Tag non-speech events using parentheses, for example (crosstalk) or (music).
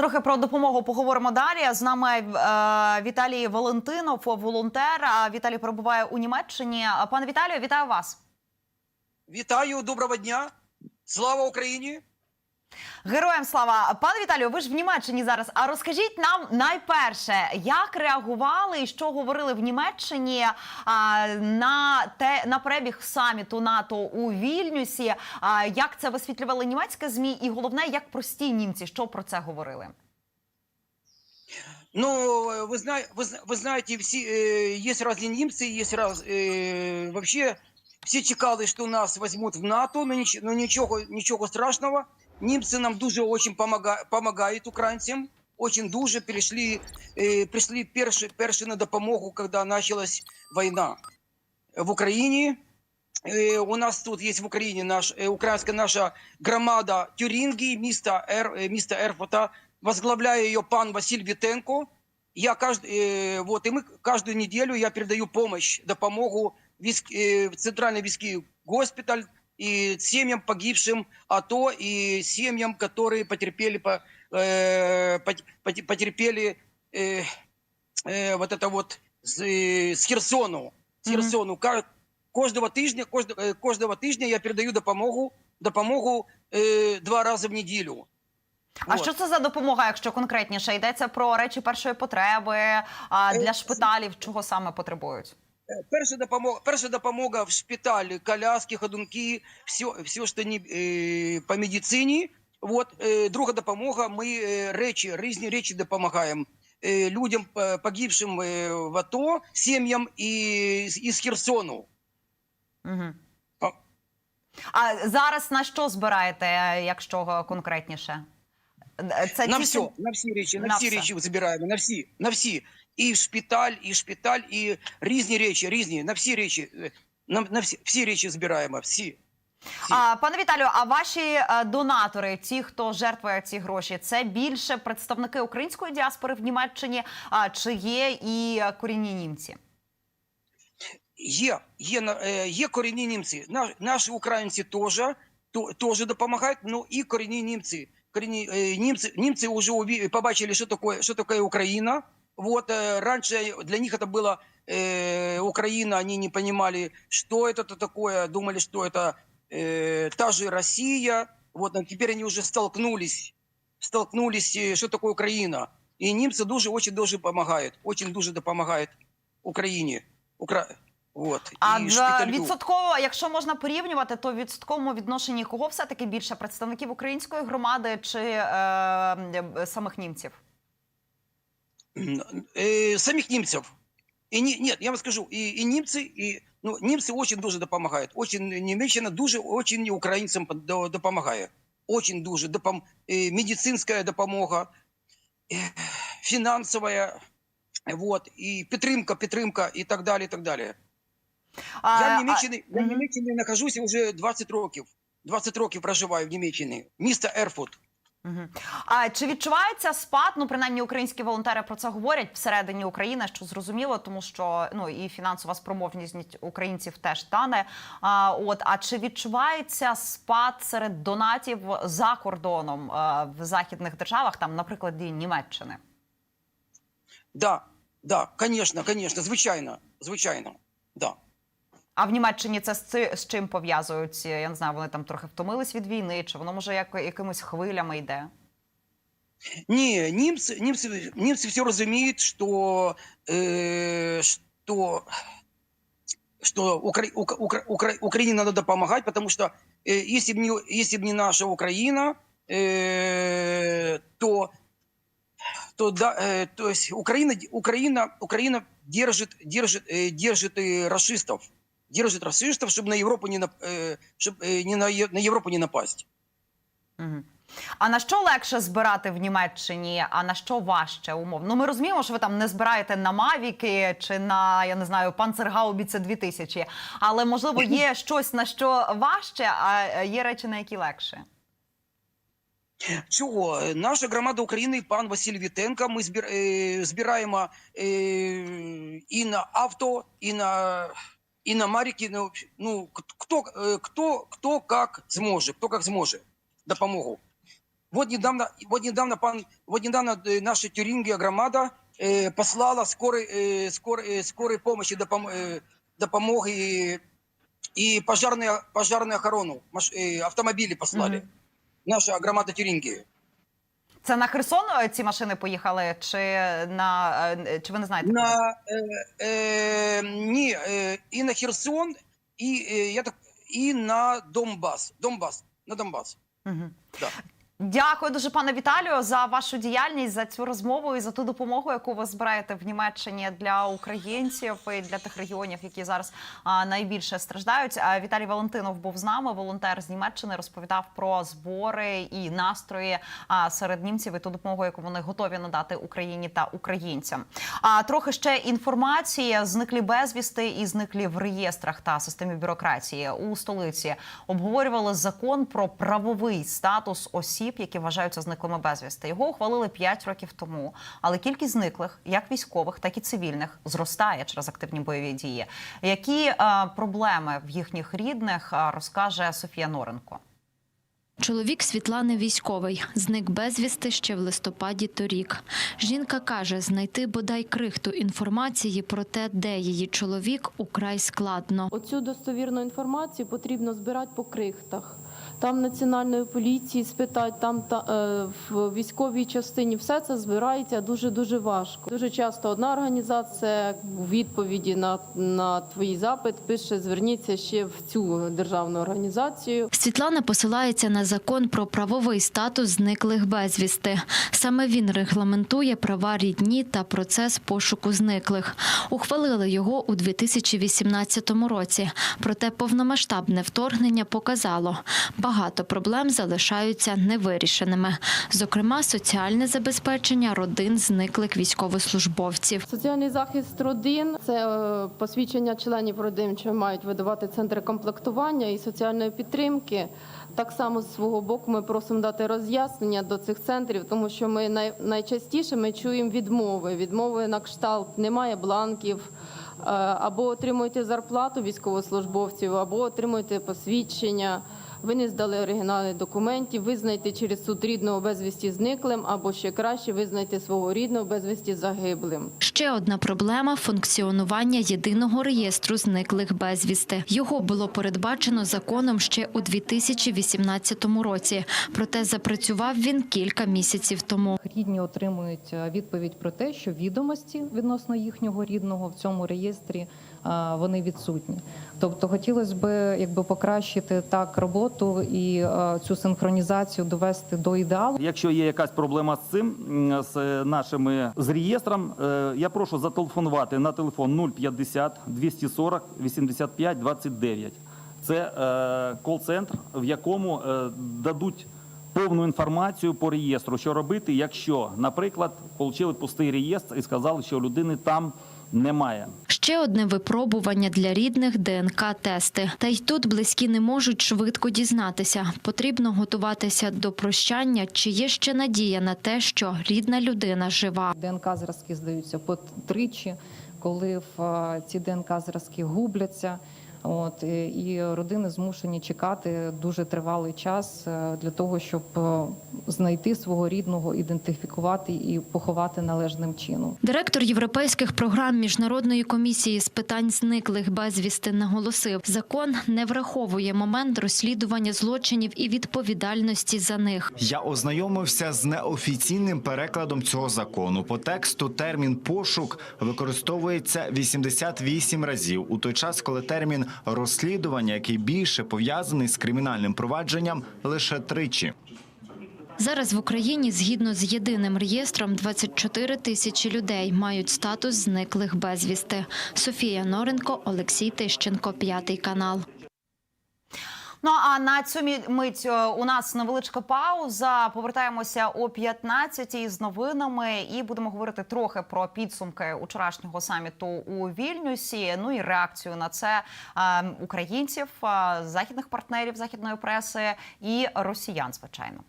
Трохи про допомогу поговоримо далі. З нами е, Віталій Валентинов, волонтер. Віталій перебуває у Німеччині. Пане Віталію, вітаю вас. Вітаю, доброго дня! Слава Україні! Героям слава, пане Віталію. Ви ж в Німеччині зараз. А розкажіть нам найперше, як реагували і що говорили в Німеччині а, на те на перебіг саміту НАТО у Вільнюсі. А, як це висвітлювали німецьке змі, і головне, як прості німці, що про це говорили? Ну, вы, зна, вы, зна- вы знаете, все, э, есть разные немцы, есть раз, э, вообще все чекали, что нас возьмут в НАТО, но, ніч, но нічого, нічого страшного. Німці нам дуже очень помога, помогають українцям, очень дуже перешли, э, пришли перші, перші на допомогу, когда началась війна в Україні. Э, у нас тут есть в Украине наш, э, украинская наша громада Тюринги, міста, Ер, э, міста Ерфота, возглавляє ее пан Василь Витенко. Я кажд, э, вот, и мы каждую неделю я передаю помощь, допомогу військ, э, в Центральный військовый госпиталь и семьям погибшим АТО, и семьям, которые потерпели, по, э, пот- пот- потерпели э, э, вот это вот с, э, с Херсону. С Мгм. Херсону. Ка- Кожного тижня, кожного, е, кожного тижня я передаю допомогу, допомогу е, два рази в неділю. А Вот. що це за допомога, якщо конкретніше йдеться про речі першої потреби а, для Е, шпиталів, чого саме потребують? Е, Перша допомога, перша допомога в шпиталі, коляски, ходунки, все, все що не, е, по медицині. Вот. Е, друга допомога, ми речі, різні речі допомагаємо. Людям погибшим в АТО, сім'ям із, із Херсону. Угу. А. А зараз на що збираєте, е, якщо конкретніше? Це на ті все, на всі речі, на, На всі все. речі збираємо, на всі, на всі. І в шпиталь, і в шпиталь, і різні речі, різні, на всі речі, е, на, на всі, всі речі збираємо, всі. всі. А, пане Віталію, а ваші е, донатори, ті, хто жертвує ці гроші, це більше представники української діаспори в Німеччині, а, чи є і корінні німці? Є, є, е, є корінні німці. Наші українці теж, теж допомагають, ну і корінні німці. Корінні, е, німці, німці вже побачили, що таке, що таке Україна. Вот, э, раньше для них это была э, Украина, они не понимали, что это такое, думали, что это э, та же Россия. Вот, а теперь они уже столкнулись, столкнулись, э, что такое Украина. И немцы дуже, очень дуже помогают, очень дуже допомагають Україні. Укра... Вот, А і в шпиталю. відсотково, якщо можна порівнювати, то в відсотковому відношенні кого все таки більше представників української громади чи е, е, самих німців? Э, самих немцев. И не, нет, я вам скажу, и, и немцы, и ну, немцы очень дуже допомагають. Очень Німеччина дуже очень українцям под- до- допомагає. Очень дуже допом, э, медицинська допомога, э, фінансова, вот, і підтримка, підтримка, і так далі, і так далі. А, я в а- Німеччині, я в мгм. Німеччині нахожуся вже 20 років. 20 років проживаю в Німеччині. Місто Ерфут. А чи відчувається спад? Ну, принаймні, українські волонтери про це говорять всередині України, що зрозуміло, тому що ну і фінансова спроможність українців теж тане. А от а чи відчувається спад серед донатів за кордоном е, в західних державах, там, наприклад, і Німеччини? Да, да, конечно, конечно, звичайно, звичайно, да. А в Німеччині це з, ци- з чим пов'язують? Я не знаю, вони там трохи втомились від війни, чи воно може як якимись хвилями йде? Не, немцы, немцы, немцы все разумеют, что, э, что, что Укра- Ука- Укра- Укра- Украине надо помогать, потому что э, если бы не, если б не наша Украина, э, то, то, да, э, то есть Украина, Украина, Украина держит, держит, э, держит э, расистов, держит расистов, чтобы на Европу не, нап- э, чтоб, э, не на, Е- на Европу не напасть. Угу. А на що легше збирати в Німеччині, а на що важче умов? Ну ми розуміємо, що ви там не збираєте на Мавіки чи на я не знаю Панцергаубіце 2000, але можливо є (laughs) щось на що важче, а є речі, на які легше. Чого? Наша громада України, пан Василь Вітенко, ми збір, е, збираємо е, і на авто, і на, і на марики. Ну, ну, хто, е, хто, хто як зможе, хто як зможе допомогу. Вот недавно, вот недавно, пан, вот недавно э, наша Тюрингия громада э, послала скорой, э, скор, э, скорой помощи, допом, э, допомоги и, и пожарную, пожарную охрану, маш, э, автомобили послали. Мгм. Наша громада Тюрингии. Це на Херсон е, ці машини поїхали, чи на е, чи ви не знаєте? куди? На, э, э, не, э, и на Херсон, и, э, я так, и на Донбасс. Донбасс, на Донбасс. Мгм. Да. Дякую дуже, пане Віталію, за вашу діяльність, за цю розмову і за ту допомогу, яку ви збираєте в Німеччині для українців і для тих регіонів, які зараз найбільше страждають. Віталій Валентинов був з нами, волонтер з Німеччини, розповідав про збори і настрої серед німців і ту допомогу, яку вони готові надати Україні та українцям. А трохи ще інформації: зниклі безвісти і зниклі в реєстрах та системі бюрократії у столиці обговорювали закон про правовий статус осіб, які вважаються зниклими безвісти. Його ухвалили 5 років тому, але кількість зниклих, як військових, так і цивільних, зростає через активні бойові дії. Які е, проблеми в їхніх рідних е, розкаже Софія Норенко. Чоловік Світлани військовий зник безвісти ще в листопаді торік. Жінка каже, знайти бодай крихту інформації про те, де її чоловік, украй складно. Оцю достовірну інформацію потрібно збирати по крихтах. Там національної поліції спитати, там та е, в військовій частині все це збирається дуже дуже важко. Дуже часто одна організація у відповіді на, на твій запит пише: зверніться ще в цю державну організацію. Світлана посилається на закон про правовий статус зниклих безвісти. Саме він регламентує права рідні та процес пошуку зниклих. Ухвалили його у 2018 році. Проте повномасштабне вторгнення показало, багато проблем залишаються невирішеними. Зокрема, соціальне забезпечення родин зниклих військовослужбовців. Соціальний захист родин це е, посвідчення членів родин, що мають видавати центри комплектування і соціальної підтримки. Так само з свого боку ми просимо дати роз'яснення до цих центрів, тому що ми найчастіше ми чуємо відмови. Відмови на кшталт немає бланків. е, Або отримуєте зарплату військовослужбовців, або отримуєте посвідчення. Ви не здали оригінали документів, визнайте через суд рідного безвісті зниклим, або ще краще визнайте свого рідного безвісті загиблим. Ще одна проблема функціонування єдиного реєстру зниклих безвісти. Його було передбачено законом ще у 2018 році. Проте запрацював він кілька місяців тому. Рідні отримують е, відповідь про те, що відомості відносно їхнього рідного в цьому реєстрі вони відсутні. Тобто, хотілося б якби покращити так роботу і цю синхронізацію довести до ідеалу. Якщо є якась проблема з цим, з нашими з реєстром, е, я прошу зателефонувати на телефон 050 240 85 29. Це е, кол-центр, в якому е, дадуть повну інформацію по реєстру, що робити, якщо, наприклад, отримали пустий реєстр і сказали, що людини там немає. Ще одне випробування для рідних ДНК-тести. Та й тут близькі не можуть швидко дізнатися. Потрібно готуватися до прощання, чи є ще надія на те, що рідна людина жива. ДНК зразки здаються по тричі, коли ці ДНК зразки губляться. От і родини змушені чекати дуже тривалий час е, для того, щоб е, знайти свого рідного, ідентифікувати і поховати належним чином. Директор європейських програм міжнародної комісії з питань зниклих безвісти наголосив, закон не враховує момент розслідування злочинів і відповідальності за них. Я ознайомився з неофіційним перекладом цього закону. По тексту термін пошук використовується 88 разів, у той час, коли термін розслідування, який більше пов'язаний з кримінальним провадженням, лише тричі. Зараз в Україні, згідно з єдиним реєстром, 24 тисячі людей мають статус зниклих безвісти. Софія Норенко, Олексій Тищенко, п'ятий канал. Ну а на цю мить е, у нас невеличка пауза. Повертаємося о 15-й з новинами і будемо говорити трохи про підсумки вчорашнього саміту у Вільнюсі. Ну і реакцію на це е, українців, е, західних партнерів західної преси і росіян, звичайно.